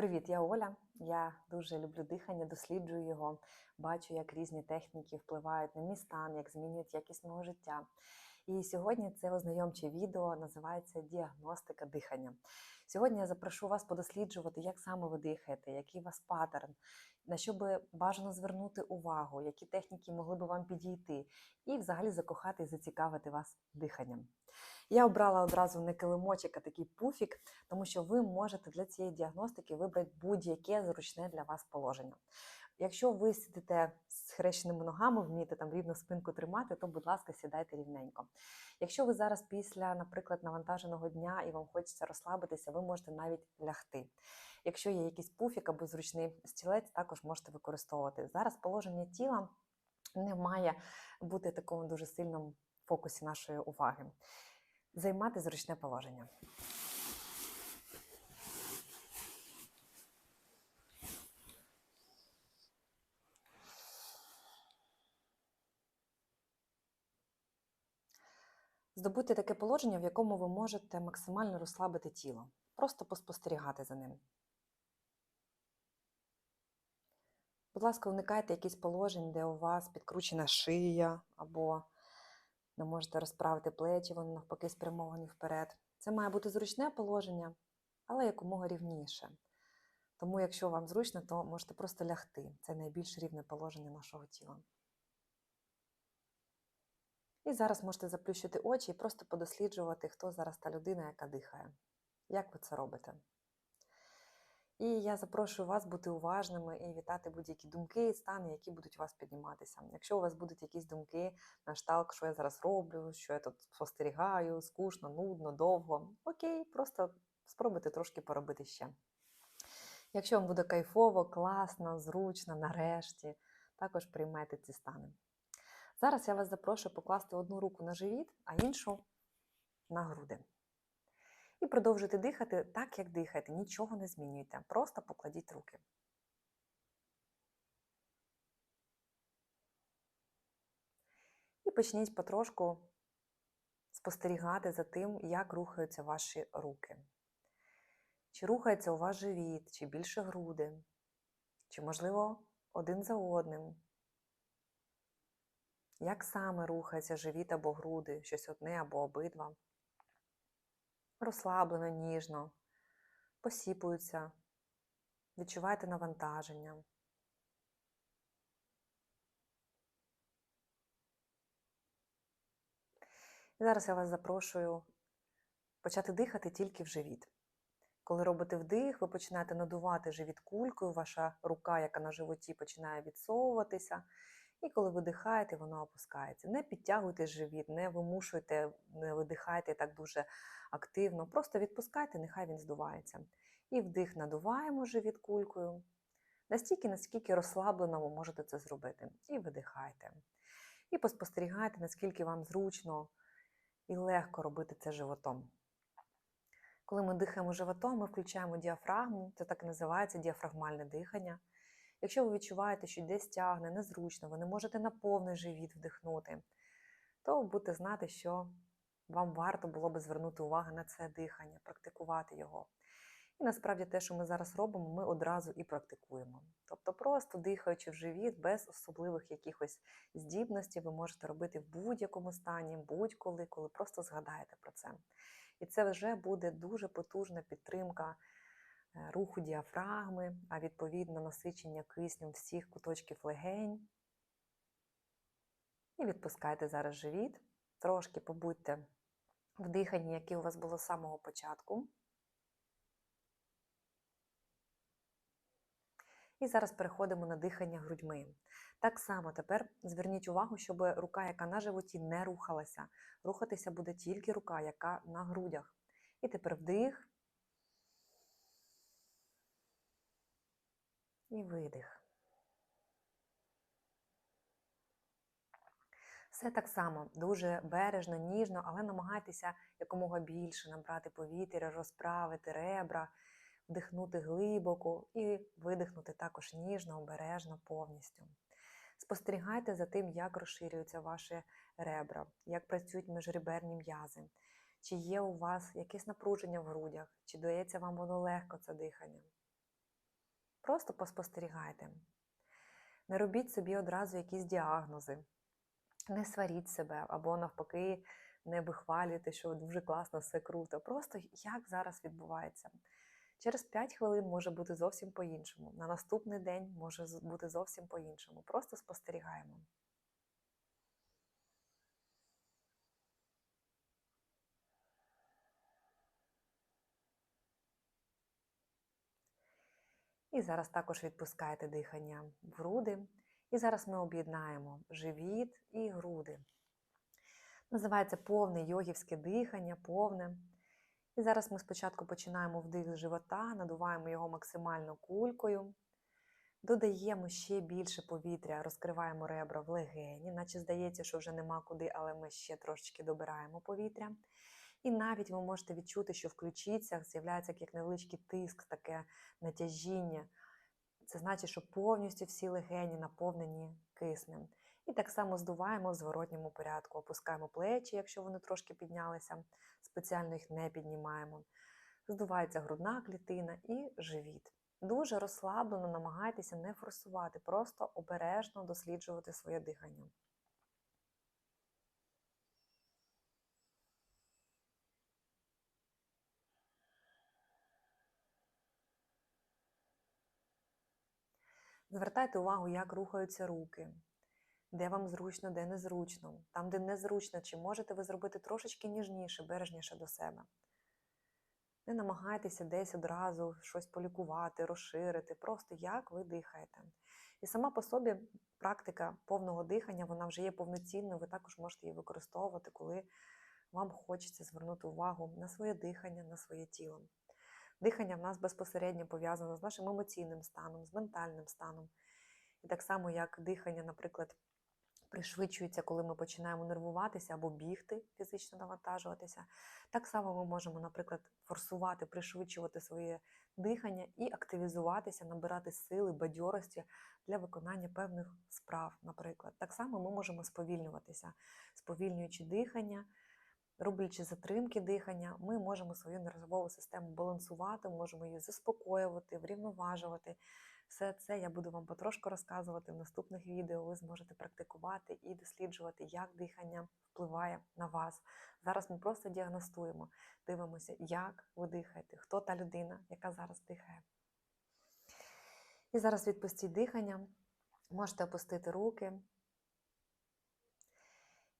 Привіт, я Оля. Я дуже люблю дихання, досліджую його. Бачу, як різні техніки впливають на мій стан, як змінюють якість мого життя. І сьогодні це ознайомче відео називається Діагностика дихання. Сьогодні я запрошу вас подосліджувати, як саме ви дихаєте, який у вас паттерн, на що би бажано звернути увагу, які техніки могли би вам підійти, і взагалі закохати і зацікавити вас диханням. Я обрала одразу не килимочок, а такий пуфік, тому що ви можете для цієї діагностики вибрати будь-яке зручне для вас положення. Якщо ви сидите з хрещеними ногами, вмієте там рівно спинку тримати, то, будь ласка, сідайте рівненько. Якщо ви зараз після, наприклад, навантаженого дня і вам хочеться розслабитися, ви можете навіть лягти. Якщо є якийсь пуфік або зручний стілець, також можете використовувати. Зараз положення тіла не має бути такому дуже сильному фокусі нашої уваги. Займати зручне положення. Здобути таке положення, в якому ви можете максимально розслабити тіло, просто поспостерігати за ним. Будь ласка, уникайте якісь положень, де у вас підкручена шия, або не можете розправити плечі, вони навпаки спрямовані вперед. Це має бути зручне положення, але якомога рівніше. Тому, якщо вам зручно, то можете просто лягти. Це найбільш рівне положення нашого тіла. І зараз можете заплющити очі і просто подосліджувати, хто зараз та людина, яка дихає. Як ви це робите? І я запрошую вас бути уважними і вітати будь-які думки і стани, які будуть у вас підніматися. Якщо у вас будуть якісь думки на шталк, що я зараз роблю, що я тут спостерігаю, скучно, нудно, довго, окей, просто спробуйте трошки поробити ще. Якщо вам буде кайфово, класно, зручно, нарешті, також приймайте ці стани. Зараз я вас запрошую покласти одну руку на живіт, а іншу на груди. І продовжуйте дихати так, як дихаєте. Нічого не змінюйте. Просто покладіть руки. І почніть потрошку спостерігати за тим, як рухаються ваші руки. Чи рухається у вас живіт, чи більше груди, чи, можливо, один за одним. Як саме рухається живіт або груди, щось одне або обидва? Розслаблено, ніжно, посіпуються, відчувайте навантаження. І зараз я вас запрошую почати дихати тільки в живіт. Коли робите вдих, ви починаєте надувати живіт кулькою, ваша рука, яка на животі, починає відсовуватися. І коли видихаєте, воно опускається. Не підтягуйте живіт, не вимушуйте, не видихайте так дуже активно. Просто відпускайте, нехай він здувається. І вдих надуваємо живіт кулькою. Настільки, наскільки розслаблено ви можете це зробити. І видихайте. І поспостерігайте, наскільки вам зручно і легко робити це животом. Коли ми дихаємо животом, ми включаємо діафрагму, це так і називається діафрагмальне дихання. Якщо ви відчуваєте, що десь тягне, незручно, ви не можете на повний живіт вдихнути, то будете знати, що вам варто було би звернути увагу на це дихання, практикувати його. І насправді те, що ми зараз робимо, ми одразу і практикуємо. Тобто, просто дихаючи в живіт, без особливих якихось здібностей, ви можете робити в будь-якому стані, будь-коли, коли просто згадаєте про це. І це вже буде дуже потужна підтримка руху діафрагми, а відповідно насичення киснем всіх куточків легень. І відпускайте зараз живіт. Трошки побудьте в диханні, яке у вас було з самого початку. І зараз переходимо на дихання грудьми. Так само тепер зверніть увагу, щоб рука, яка на животі, не рухалася. Рухатися буде тільки рука, яка на грудях. І тепер вдих. І видих. Все так само, дуже бережно, ніжно, але намагайтеся якомога більше набрати повітря, розправити ребра, вдихнути глибоко і видихнути також ніжно, обережно, повністю. Спостерігайте за тим, як розширюються ваші ребра, як працюють міжреберні м'язи, чи є у вас якесь напруження в грудях, чи дається вам воно легко це дихання. Просто поспостерігайте. Не робіть собі одразу якісь діагнози, не сваріть себе або навпаки не вихвалюйте, що дуже класно, все круто. Просто як зараз відбувається. Через 5 хвилин може бути зовсім по-іншому. На наступний день може бути зовсім по-іншому. Просто спостерігаємо. І зараз також відпускаєте дихання в груди. І зараз ми об'єднаємо живіт і груди. Називається повне йогівське дихання, повне. І зараз ми спочатку починаємо вдих з живота, надуваємо його максимально кулькою, додаємо ще більше повітря, розкриваємо ребра в легені, наче здається, що вже нема куди, але ми ще трошечки добираємо повітря. І навіть ви можете відчути, що в ключицях з'являється як невеличкий тиск, таке натяжіння. Це значить, що повністю всі легені наповнені киснем. І так само здуваємо в зворотньому порядку. Опускаємо плечі, якщо вони трошки піднялися, спеціально їх не піднімаємо. Здувається грудна клітина і живіт. Дуже розслаблено намагайтеся не форсувати, просто обережно досліджувати своє дихання. Звертайте увагу, як рухаються руки, де вам зручно, де незручно. Там, де незручно, чи можете ви зробити трошечки ніжніше, бережніше до себе. Не намагайтеся десь одразу щось полікувати, розширити, просто як ви дихаєте. І сама по собі практика повного дихання, вона вже є повноцінною, ви також можете її використовувати, коли вам хочеться звернути увагу на своє дихання, на своє тіло. Дихання в нас безпосередньо пов'язано з нашим емоційним станом, з ментальним станом. І так само, як дихання, наприклад, пришвидшується, коли ми починаємо нервуватися або бігти, фізично навантажуватися. Так само ми можемо, наприклад, форсувати, пришвидшувати своє дихання і активізуватися, набирати сили, бадьорості для виконання певних справ, наприклад. Так само ми можемо сповільнюватися, сповільнюючи дихання. Роблячи затримки дихання, ми можемо свою нервову систему балансувати, можемо її заспокоювати, врівноважувати. Все це я буду вам потрошку розказувати в наступних відео. Ви зможете практикувати і досліджувати, як дихання впливає на вас. Зараз ми просто діагностуємо, дивимося, як ви дихаєте, хто та людина, яка зараз дихає. І зараз відпустіть дихання, можете опустити руки.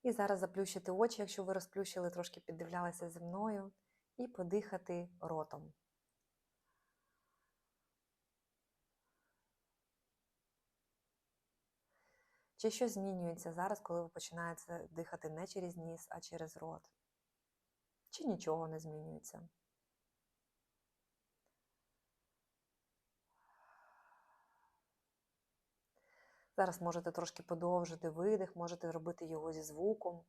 І зараз заплющити очі, якщо ви розплющили, трошки піддивлялися зі мною, і подихати ротом. Чи що змінюється зараз, коли ви починаєте дихати не через ніс, а через рот? Чи нічого не змінюється? Зараз можете трошки подовжити видих, можете робити його зі звуком.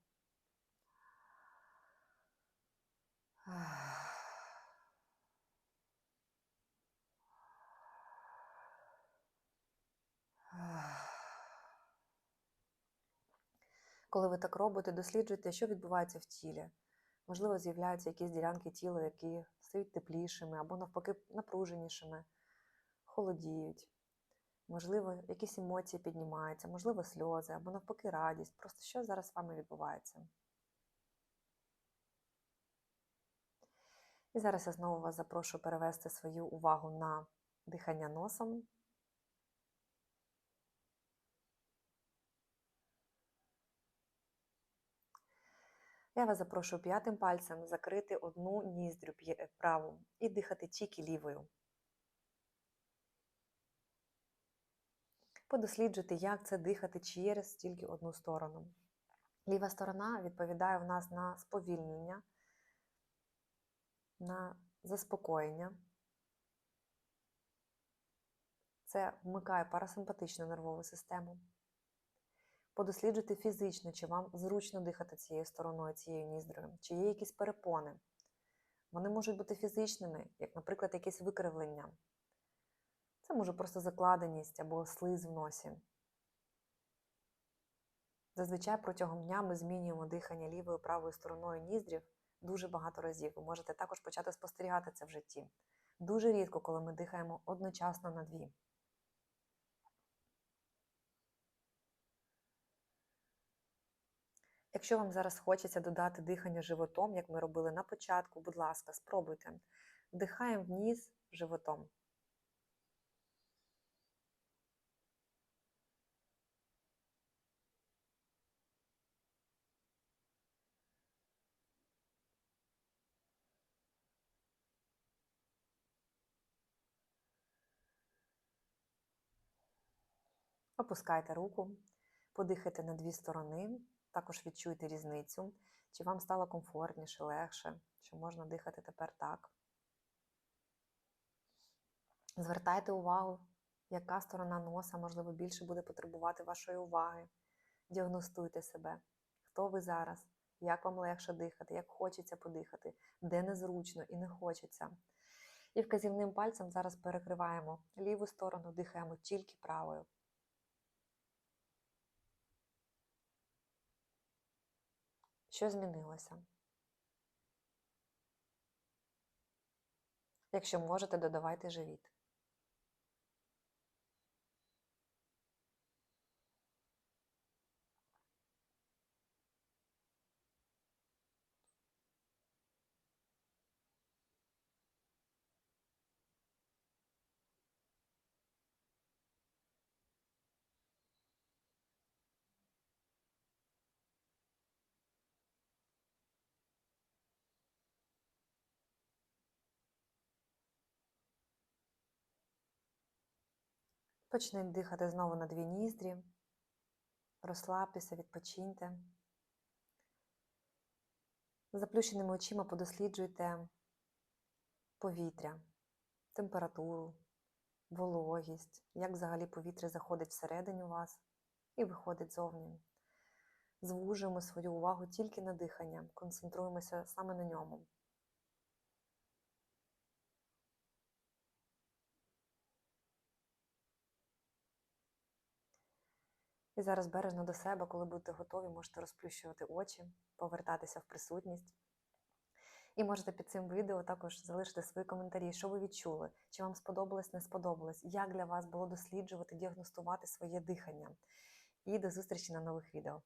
Коли ви так робите, досліджуйте, що відбувається в тілі. Можливо, з'являються якісь ділянки тіла, які стають теплішими або навпаки напруженішими, холодіють. Можливо, якісь емоції піднімаються, можливо, сльози або навпаки радість. Просто що зараз з вами відбувається. І зараз я знову вас запрошую перевести свою увагу на дихання носом. Я вас запрошую п'ятим пальцем закрити одну ніздрю праву і дихати тільки лівою. Подосліджуйте, як це дихати через тільки одну сторону. Ліва сторона відповідає в нас на сповільнення, на заспокоєння. Це вмикає парасимпатичну нервову систему. Подосліджуйте фізично, чи вам зручно дихати цією стороною, цією ніздрою, чи є якісь перепони. Вони можуть бути фізичними, як, наприклад, якесь викривлення. Це може просто закладеність або слиз в носі. Зазвичай протягом дня ми змінюємо дихання лівою правою стороною ніздрів дуже багато разів. Ви можете також почати спостерігати це в житті. Дуже рідко, коли ми дихаємо одночасно на дві. Якщо вам зараз хочеться додати дихання животом, як ми робили на початку, будь ласка, спробуйте. Вдихаємо вниз животом. Опускайте руку, подихайте на дві сторони, також відчуйте різницю, чи вам стало комфортніше, легше, чи можна дихати тепер так. Звертайте увагу, яка сторона носа, можливо, більше буде потребувати вашої уваги. Діагностуйте себе, хто ви зараз, як вам легше дихати, як хочеться подихати, де незручно і не хочеться. І вказівним пальцем зараз перекриваємо ліву сторону, дихаємо тільки правою. Що змінилося? Якщо можете, додавайте живіт. Почніть дихати знову на дві ніздрі. Розслабтеся, відпочиньте. Заплющеними очима подосліджуйте повітря, температуру, вологість, як взагалі повітря заходить всередині вас і виходить зовні. Звужуємо свою увагу тільки на дихання, концентруємося саме на ньому. І зараз бережно до себе, коли будете готові, можете розплющувати очі, повертатися в присутність. І можете під цим відео також залишити свої коментарі, що ви відчули, чи вам сподобалось, не сподобалось, як для вас було досліджувати, діагностувати своє дихання. І до зустрічі на нових відео.